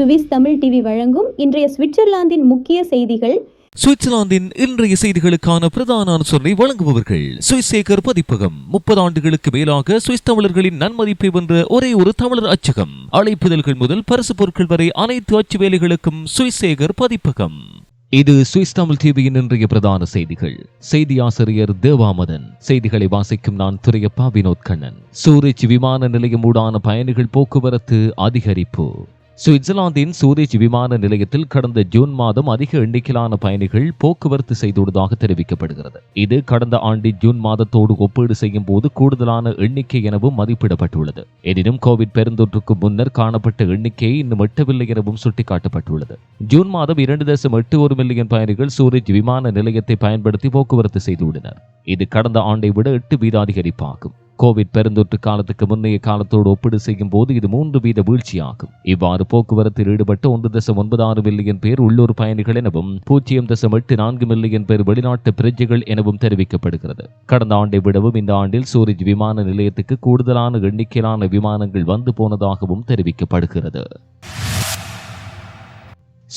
Swiss Tamil TV வழங்கும் இன்றைய சுவிட்சர்லாந்தின் முக்கிய செய்திகள். சுவிட்சர்லாந்தின் இன்றைய செய்திகளுக்கான பிரதான அனுசரணை வழங்குபவர்கள். சுவிஸ் சேகர் பதிப்பகம். முப்பது ஆண்டுகளுக்கு மேலாக சுவிஸ் தமிழர்களின் நன்மதிப்பை வென்ற ஒரே ஒரு தமிழர் அச்சகம். அழைப்புதல்கள் முதல் பரிசு பொருட்கள் வரை அனைத்து அச்சு வேலைகளுக்கும் சுவிஸ் சேகர் பதிப்பகம். இது சுவிஸ் தமிழ் டிவியின் இன்றைய பிரதான செய்திகள். செய்தி ஆசிரியர் தேவாமதன். செய்திகளை வாசிக்கும் நான் துரையப்பா வினோத் கண்ணன் சூரிச் விமான நிலையம் ஊடான பயணிகள் போக்குவரத்து அதிகரிப்பு. சுவிட்சர்லாந்தின் சூரிச் விமான நிலையத்தில் கடந்த ஜூன் மாதம் அதிக எண்ணிக்கையிலான பயணிகள் போக்குவரத்து செய்துள்ளதாக தெரிவிக்கப்படுகிறது. இது கடந்த ஆண்டு ஜூன் மாதத்தோடு ஒப்பீடு செய்யும் போது கூடுதலான எண்ணிக்கை எனவும் மதிப்பிடப்பட்டுள்ளது. எனினும் கோவிட் பெருந்தொற்றுக்கு முன்னர் காணப்பட்ட எண்ணிக்கையை இன்னும் எட்டவில்லை எனவும் சுட்டிக்காட்டப்பட்டுள்ளது. ஜூன் மாதம் இரண்டு தசம் எட்டு ஒரு மில்லியன் பயணிகள் சூரிச் விமான நிலையத்தை பயன்படுத்தி போக்குவரத்து செய்துள்ளனர். இது கடந்த ஆண்டை விட எட்டு வீத அதிகரிப்பாகும் கோவிட் பெருந்தொற்று காலத்துக்கு முந்தைய காலத்தோடு ஒப்பீடு செய்யும் போது இது மூன்று வீத வீழ்ச்சியாகும். இவ்வாறு போக்குவரத்தில் ஈடுபட்ட ஒன்று தசம் ஒன்பது ஆறு மில்லியன் பேர் உள்ளூர் பயணிகள் எனவும் பூஜ்ஜியம் தசம் எட்டு நான்கு மில்லியன் பேர் வெளிநாட்டு பிரஜைகள் எனவும் தெரிவிக்கப்படுகிறது. கடந்த ஆண்டை விடவும் இந்த ஆண்டில் சூரிஜ் விமான நிலையத்துக்கு கூடுதலான எண்ணிக்கையிலான விமானங்கள் வந்து போனதாகவும் தெரிவிக்கப்படுகிறது.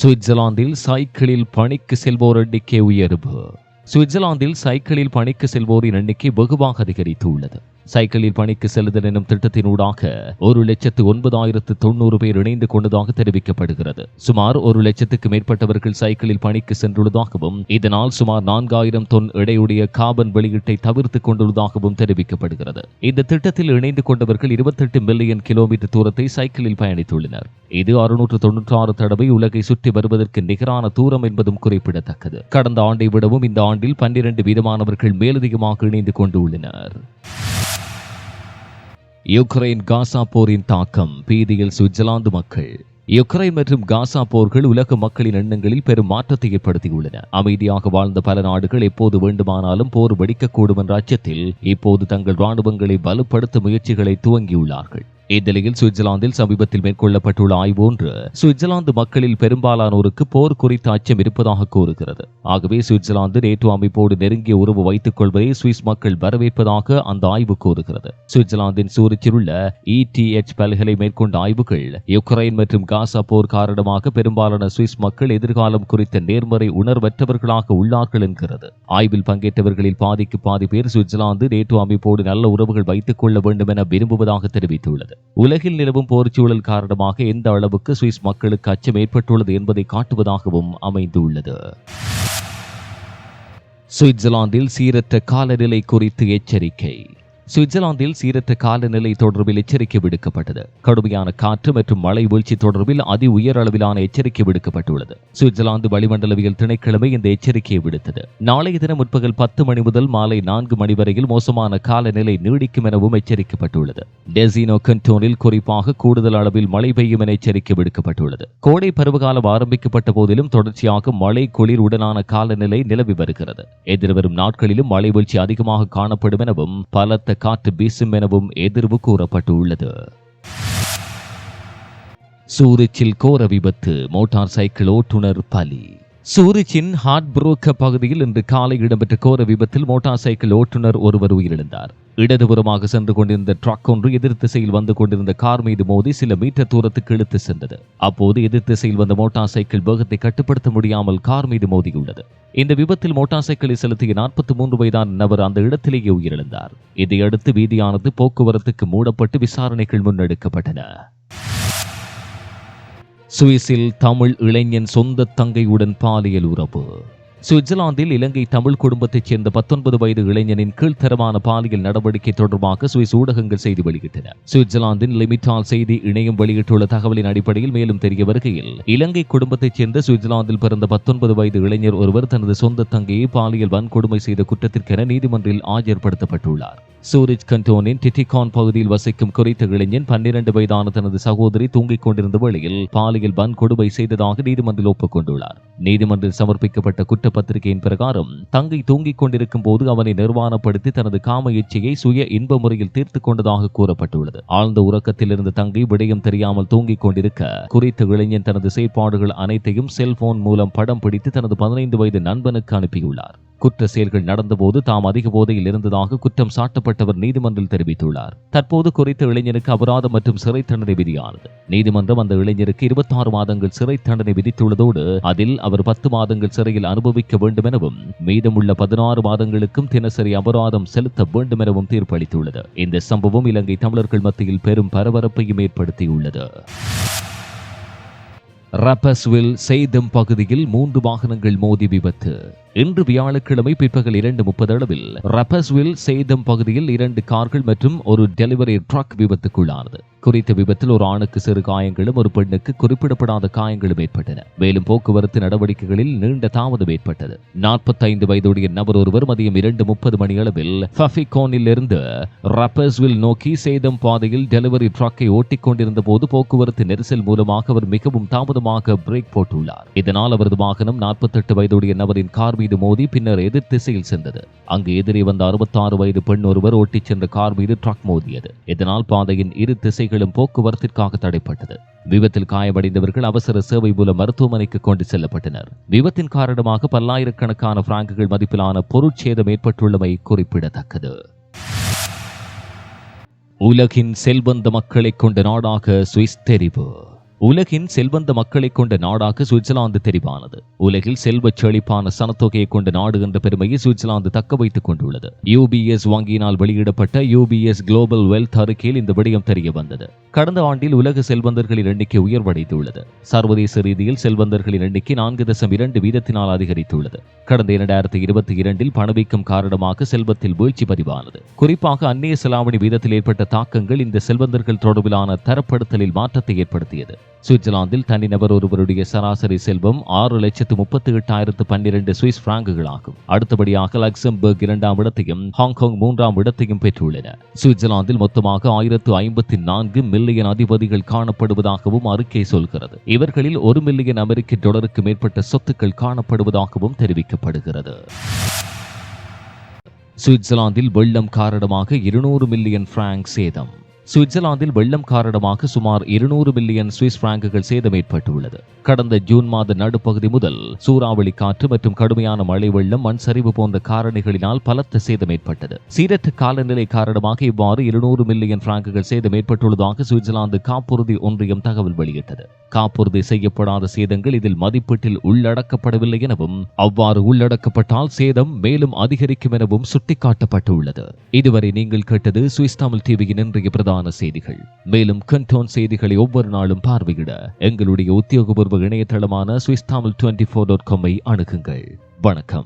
சுவிட்சர்லாந்தில் சைக்கிளில் பணிக்கு செல்வோர் எண்ணிக்கை உயர்வு. சுவிட்சர்லாந்தில் சைக்கிளில் பணிக்கு செல்வோரின் எண்ணிக்கை வெகுவாக அதிகரித்துள்ளது. சைக்கிளில் பணிக்கு செல்லுதல் எனும் திட்டத்தினூடாக ஒரு லட்சத்து ஒன்பதாயிரத்து தொண்ணூறு பேர் இணைந்து கொண்டதாக தெரிவிக்கப்படுகிறது. சுமார் ஒரு லட்சத்துக்கு மேற்பட்டவர்கள் சைக்கிளில் பணிக்கு சென்றுள்ளதாகவும் இதனால் சுமார் நான்காயிரம் தொன் எடையுடைய காபன் வெளியீட்டை தவிர்த்து கொண்டுள்ளதாகவும் தெரிவிக்கப்படுகிறது. இந்த திட்டத்தில் இணைந்து கொண்டவர்கள் இருபத்தெட்டு மில்லியன் கிலோமீட்டர் தூரத்தை சைக்கிளில் பயணித்துள்ளனர். இது அறுநூற்று தொன்னூற்றி ஆறு தடவை உலகை சுற்றி வருவதற்கு நிகரான தூரம் என்பதும் குறிப்பிடத்தக்கது. கடந்த ஆண்டை விடவும் இந்த ஆண்டில் பன்னிரண்டு வீதமானவர்கள் மேலதிகமாக இணைந்து கொண்டுள்ளனர். யுக்ரைன் காசா போரின் தாக்கம் பீதியில் சுவிட்சர்லாந்து மக்கள். யுக்ரைன் மற்றும் காசா போர்கள் உலக மக்களின் எண்ணங்களில் பெரும் மாற்றத்தை ஏற்படுத்தியுள்ளன. அமைதியாக வாழ்ந்த பல நாடுகள் எப்போது வேண்டுமானாலும் போர் வெடிக்கக்கூடும் என்ற அச்சத்தில் இப்போது தங்கள் ராணுவங்களை வலுப்படுத்த முயற்சிகளை துவங்கியுள்ளார்கள். இந்நிலையில் சுவிட்சர்லாந்தில் சமீபத்தில் மேற்கொள்ளப்பட்டுள்ள ஆய்வு ஒன்று சுவிட்சர்லாந்து மக்களில் பெரும்பாலானோருக்கு போர் குறித்த அச்சம் இருப்பதாக கூறுகிறது. ஆகவே சுவிட்சர்லாந்து நேட்டோ அமைப்போடு நெருங்கிய உறவு வைத்துக் கொள்வதை சுவிஸ் மக்கள் வரவேற்பதாக அந்த ஆய்வு கூறுகிறது. சுவிட்சர்லாந்தின் சூரிச்சில் உள்ள இடிஎச் பல்கலை மேற்கொண்ட ஆய்வுகள் யுக்ரைன் மற்றும் காசா போர் காரணமாக பெரும்பாலான சுவிஸ் மக்கள் எதிர்காலம் குறித்த நேர்மறை உணர்வற்றவர்களாக உள்ளார்கள் என்கிறது. ஆய்வில் பங்கேற்றவர்களில் பாதிக்கு பாதி பேர் சுவிட்சர்லாந்து நேட்டோ அமைப்போடு நல்ல உறவுகள் வைத்துக் கொள்ள வேண்டும் என விரும்புவதாக தெரிவித்துள்ளது. உலகில் நிலவும் போர்ச்சூழல் காரணமாக எந்த அளவுக்கு சுவிஸ் மக்களுக்கு அச்சம் ஏற்பட்டுள்ளது என்பதை காட்டுவதாகவும் அமைந்துள்ளது. சுவிட்சர்லாந்தில் சீரற்ற காலநிலை குறித்து எச்சரிக்கை. சுவிட்சர்லாந்தில் சீரற்ற காலநிலை தொடர்பில் எச்சரிக்கை விடுக்கப்பட்டது. கடுமையான காற்று மற்றும் மழை வீழ்ச்சி தொடர்பில் அதி உயர் அளவிலான எச்சரிக்கை விடுக்கப்பட்டுள்ளது. சுவிட்சர்லாந்து வளிமண்டலவியல் திணைக்கிழமை இந்த எச்சரிக்கையை விடுத்தது. நாளைய தினம் முற்பகல் பத்து மணி முதல் மாலை நான்கு மணி வரையில் மோசமான காலநிலை நீடிக்கும் எனவும் எச்சரிக்கப்பட்டுள்ளது. டெசினோ கண்டோனில் குறிப்பாக கூடுதல் அளவில் மழை பெய்யும் என எச்சரிக்கை விடுக்கப்பட்டுள்ளது. கோடை பருவகாலம் ஆரம்பிக்கப்பட்ட போதிலும் தொடர்ச்சியாக மழை குளிர் உடனான காலநிலை நிலவி வருகிறது. எதிர்வரும் நாட்களிலும் மழை வீழ்ச்சி அதிகமாக காணப்படும் எனவும் பலத்த காற்று வீசும் எனவும் எதிர்வு கூறப்பட்டுள்ளது. சூரிச்சில் கோர விபத்து மோட்டார் சைக்கிள் ஓட்டுநர் பலி. சூரிச்சின் ஹார்ட்புரோக்க பகுதியில் இன்று காலை இடம்பெற்ற கோர விபத்தில் மோட்டார் சைக்கிள் ஓட்டுநர் ஒருவர் உயிரிழந்தார். இடதுபுறமாக சென்று கொண்டிருந்த ட்ரக் ஒன்று எதிர் திசையில் வந்து கொண்டிருந்த கார் மீது மோதி சில மீட்டர் தூரத்துக்கு இழுத்து சென்றது. அப்போது எதிர் திசையில் வந்த மோட்டார் சைக்கிள் வேகத்தை கட்டுப்படுத்த முடியாமல் கார் மீது மோதியுள்ளது. இந்த விபத்தில் மோட்டார் சைக்கிளை செலுத்திய நாற்பத்தி மூன்று வயதான நபர் அந்த இடத்திலேயே உயிரிழந்தார். இதையடுத்து வீதியானது போக்குவரத்துக்கு மூடப்பட்டு விசாரணைகள் முன்னெடுக்கப்பட்டன. சுவிஸில் தமிழ் இளைஞன் சொந்த தங்கையுடன் பாலியல் உறவு. சுவிட்சர்லாந்தில் இலங்கை தமிழ் குடும்பத்தைச் சேர்ந்த பத்தொன்பது வயது இளைஞனின் கீழ்த்தரமான பாலியல் நடவடிக்கை தொடர்பாக சுவிஸ் ஊடகங்கள் செய்தி வெளியிட்டன. சுவிட்சர்லாந்தின் லிமிட்டால் செய்தி இணையம் வெளியிட்டுள்ள தகவலின் அடிப்படையில் மேலும் தெரிய வருகையில் இலங்கை குடும்பத்தைச் சேர்ந்த சுவிட்சர்லாந்தில் பிறந்த பத்தொன்பது வயது இளைஞர் ஒருவர் தனது சொந்த தங்கையை பாலியல் வன்கொடுமை செய்த குற்றத்திற்கென நீதிமன்றில் ஆஜர்படுத்தப்பட்டுள்ளார். சூரிஜ் கண்டோனின் டிட்டிகான் பகுதியில் வசிக்கும் குறித்த இளைஞன் பன்னிரண்டு வயதான தனது சகோதரி தூங்கிக் கொண்டிருந்த வேளையில் பாலியல் பன் கொடுமை செய்ததாக நீதிமன்றில் ஒப்புக்கொண்டுள்ளார் நீதிமன்றில் சமர்ப்பிக்கப்பட்ட குற்றப்பத்திரிகையின் பிரகாரம் தங்கை தூங்கிக் கொண்டிருக்கும் போது அவனை நிர்வாணப்படுத்தி தனது காம இச்சையை சுய இன்ப முறையில் தீர்த்து கொண்டதாக கூறப்பட்டுள்ளது. ஆழ்ந்த உறக்கத்தில் இருந்த தங்கை விடயம் தெரியாமல் தூங்கிக் கொண்டிருக்க குறித்த இளைஞன் தனது செயற்பாடுகள் அனைத்தையும் செல்போன் மூலம் படம் பிடித்து தனது பதினைந்து வயது நண்பனுக்கு அனுப்பியுள்ளார். குற்ற செயல்கள் நடந்தபோது தாம் அதிக போதையில் இருந்ததாக குற்றம் சாட்டப்பட்டவர் நீதிமன்றில் தெரிவித்துள்ளார். தற்போது குறித்த இளைஞனுக்கு அபராதம் மற்றும் சிறை தண்டனை விதியானது. நீதிமன்றம் அந்த இளைஞருக்கு இருபத்தாறு மாதங்கள் சிறை தண்டனை விதித்துள்ளதோடு அதில் அவர் பத்து மாதங்கள் சிறையில் அனுபவிக்க வேண்டும் எனவும் மீதமுள்ள பதினாறு மாதங்களுக்கும் தினசரி அபராதம் செலுத்த வேண்டும் எனவும் தீர்ப்பளித்துள்ளது. இந்த சம்பவம் இலங்கை தமிழர்கள் மத்தியில் பெரும் பரபரப்பையும் ஏற்படுத்தியுள்ளது. ரப்பஸ்வில் செய்தம் பகுதியில் மூன்று வாகனங்கள் மோதி விபத்து. இன்று வியாழக்கிழமை பிற்பகல் இரண்டு முப்பது அளவில் ரப்பஸ்வில் செய்தம் பகுதியில் இரண்டு கார்கள் மற்றும் ஒரு டெலிவரி ட்ரக் விபத்துக்குள்ளானது. குறித்த விபத்தில் ஒரு ஆணுக்கு சிறு காயங்களும் ஒரு பெண்ணுக்கு குறிப்பிடப்படாத காயங்களும் ஏற்பட்டன. மேலும் போக்குவரத்து நடவடிக்கைகளில் நீண்ட தாமதம் ஏற்பட்டது. நாற்பத்தைந்து வயதுடைய நபர் ஒருவர் மதியம் இரண்டு முப்பது மணி அளவில் ஃபஃபிகோனில் இருந்து ரப்பர்ஸ்வில் நோக்கி சேதம் பாதையில் டெலிவரி ட்ரக்கை ஓட்டிக் கொண்டிருந்த போது போக்குவரத்து நெரிசல் மூலமாக அவர் மிகவும் தாமதமாக பிரேக் போட்டுள்ளார். இதனால் அவரது வாகனம் நாற்பத்தெட்டு வயதுடைய நபரின் கார் மீது மோதி பின்னர் எதிர் திசையில் சென்றது. அங்கு எதிரே வந்த அறுபத்தாறு வயது பெண் ஒருவர் ஓட்டிச் சென்ற கார் மீது ட்ரக் மோதியது. இதனால் பாதையின் இரு திசைகளும் போக்குவரத்திற்காக தடைப்பட்டது விபத்தில் காயமடைந்தவர்கள் அவசர சேவை மூலம் மருத்துவமனைக்கு கொண்டு செல்லப்பட்டனர். விபத்தின் காரணமாக பல்லாயிரக்கணக்கான பிராங்குகள் மதிப்பிலான பொருட்சேதம் ஏற்பட்டுள்ளமை குறிப்பிடத்தக்கது. உலகின் செல்வந்த மக்களை கொண்ட நாடாக சுவிஸ் தெரிவு. உலகின் செல்வந்த மக்களைக் கொண்ட நாடாக சுவிட்சர்லாந்து தெரிவானது. உலகில் செல்வச் செழிப்பான சனத்தொகையை கொண்ட நாடு என்ற பெருமையை சுவிட்சர்லாந்து தக்க வைத்துக் கொண்டுள்ளது. யூபிஎஸ் வங்கியினால் வெளியிடப்பட்ட யூபிஎஸ் குளோபல் வெல்த் அறிக்கையில் இந்த விடயம் தெரிய வந்தது. கடந்த ஆண்டில் உலக செல்வந்தர்களின் எண்ணிக்கை உயர்வடைந்துள்ளது. சர்வதேச ரீதியில் செல்வந்தர்களின் எண்ணிக்கை நான்கு தசம் இரண்டு வீதத்தினால் அதிகரித்துள்ளது. கடந்த இரண்டாயிரத்தி இருபத்தி இரண்டில் பணவீக்கம் காரணமாக செல்வத்தில் வீழ்ச்சி பதிவானது. குறிப்பாக அந்நிய செலாவணி வீதத்தில் ஏற்பட்ட தாக்கங்கள் இந்த செல்வந்தர்கள் தொடர்பிலான தரப்படுத்தலில் மாற்றத்தை ஏற்படுத்தியது. சுவிட்சர்லாந்தில் தனிநபர் ஒருவருடைய சராசரி செல்வம் ஆறு லட்சத்து முப்பத்தி எட்டாயிரத்து பன்னிரண்டு சுவிஸ் பிராங்குகளாகும். அடுத்தபடியாக லக்சம்பர்க் இரண்டாம் இடத்தையும் ஹாங்காங் மூன்றாம் இடத்தையும் பெற்றுள்ளன. சுவிட்சர்லாந்தில் மொத்தமாக ஆயிரத்து ஐம்பத்தி நான்கு மில்லியன் அதிபதிகள் காணப்படுவதாகவும் அறிக்கை சொல்கிறது. இவர்களில் ஒரு மில்லியன் அமெரிக்க டாலருக்கு மேற்பட்ட சொத்துக்கள் காணப்படுவதாகவும் தெரிவிக்கப்படுகிறது. சுவிட்சர்லாந்தில் வெள்ளம் காரணமாக இருநூறு மில்லியன் பிராங்க் சேதம். சுவிட்சர்லாந்தில் வெள்ளம் காரணமாக சுமார் இருநூறு மில்லியன் சுவிஸ் பிராங்குகள் சேதம் ஏற்பட்டுள்ளது கடந்த ஜூன் மாத நடுப்பகுதி முதல் சூறாவளி காற்று மற்றும் கடுமையான மழை வெள்ளம் மண் சரிவு போன்ற காரணிகளினால் பலத்த சேதம் ஏற்பட்டது சீரற்ற காலநிலை காரணமாக இவ்வாறு இருநூறு மில்லியன் பிராங்குகள் சேதம் ஏற்பட்டுள்ளதாக சுவிட்சர்லாந்து காப்புறுதி ஒன்றியம் தகவல் வெளியிட்டது. காப்புறுதி செய்யப்படாத சேதங்கள் இதில் மதிப்பீட்டில் உள்ளடக்கப்படவில்லை எனவும் அவ்வாறு உள்ளடக்கப்பட்டால் சேதம் மேலும் அதிகரிக்கும் எனவும் சுட்டிக்காட்டப்பட்டுள்ளது. இதுவரை நீங்கள் கேட்டது சுவிஸ் தமிழ் டிவியின் இன்றைய பிரதான செய்திகள். மேலும் கண்டோன் செய்திகளை ஒவ்வொரு நாளும் பார்வையிட எங்களுடைய உத்தியோகபூர்வ இணையதளமான Swiss Tamil twenty four dot காமை அணுகுங்கள். வணக்கம்.